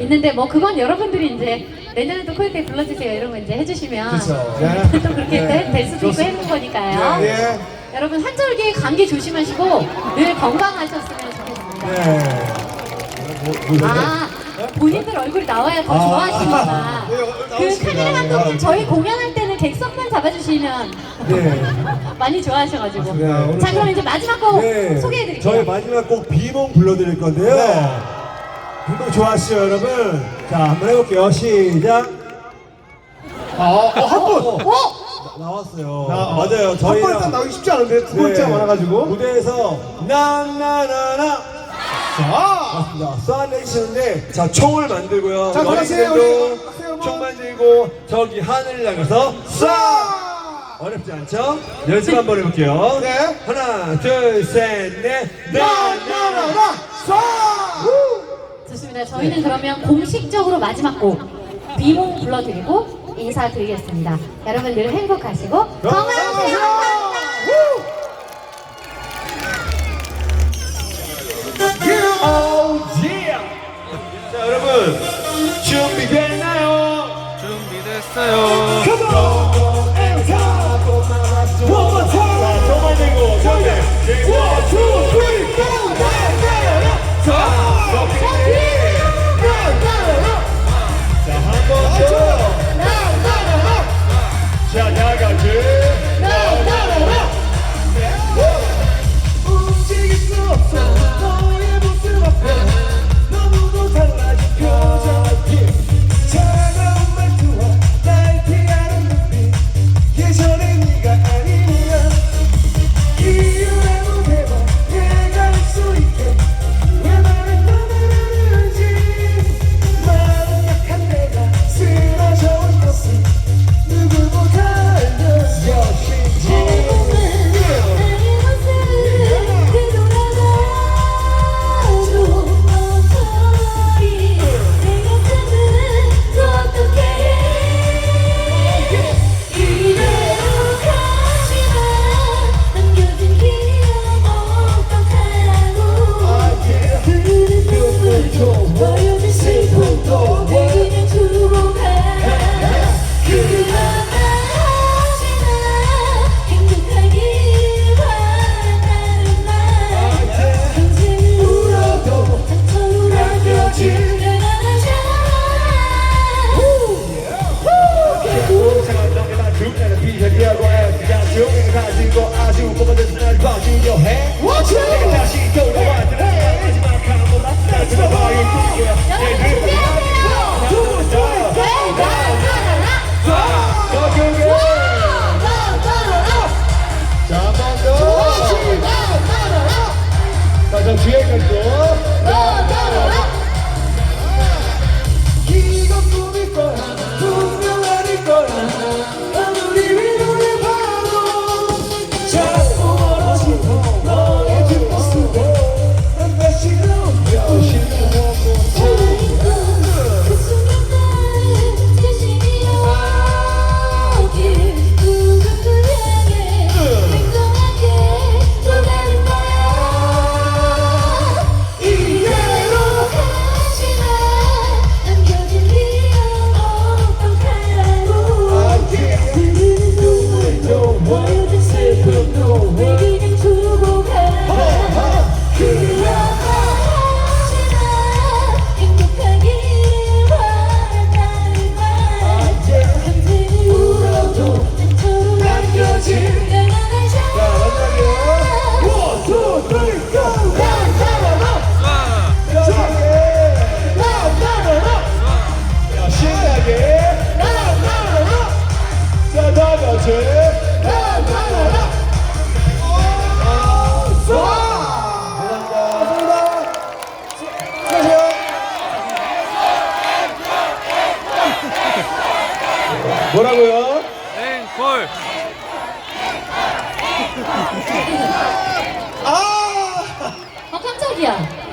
있는데 뭐 그건 여러분들이 이제 내년에도 코요태 불러주세요 이런 거 이제 해주시면 그쵸. 또 그렇게 네. 될, 될 수도 있고. 해놓은 거니까요. 예. 여러분 한절기 감기 조심하시고 늘 건강하셨으면 좋겠습니다. 네. 뭐, 뭐, 아 본인들 얼굴이 나와야 더 아, 좋아하시는구나. 네, 어, 그. 카메라 감독님 아, 저희 공연할 때는 객석만 잡아주시면 네. 많이 좋아하셔가지고. 맞습니다. 오늘 자 그럼 이제 마지막 곡 네. 소개해드릴게요. 저희 마지막 곡 비몽 불러드릴 건데요. 네. 비몽 좋아하시죠, 여러분? 자, 한번 해볼게요. 시작. 아, 어, 한 번. 어? 나왔어요. 나, 어, 맞아요. 한 저희랑 번에 딱 나오기 쉽지 않은데 두 번째 네. 많아가지고. 무대에서 나나나나 자, 맞습니다. 쏴내시는데 자 총을 만들고요. 자, 우리. 들어가세요, 총 만들고 저기 하늘을 향해서 쏴. 어렵지 않죠? 연습 한번 해볼게요. 네. 하나, 둘, 셋, 넷. 나나나나 쏴. 좋습니다. 저희는 그러면 공식적으로 마지막 곡 비몽 불러드리고 인사드리겠습니다. 여러분 늘 행복하시고 건강하세요. 자 여러분 준비됐나요? 준비됐어요. 이건 뭐라고요? 앵콜. 어 깜짝이야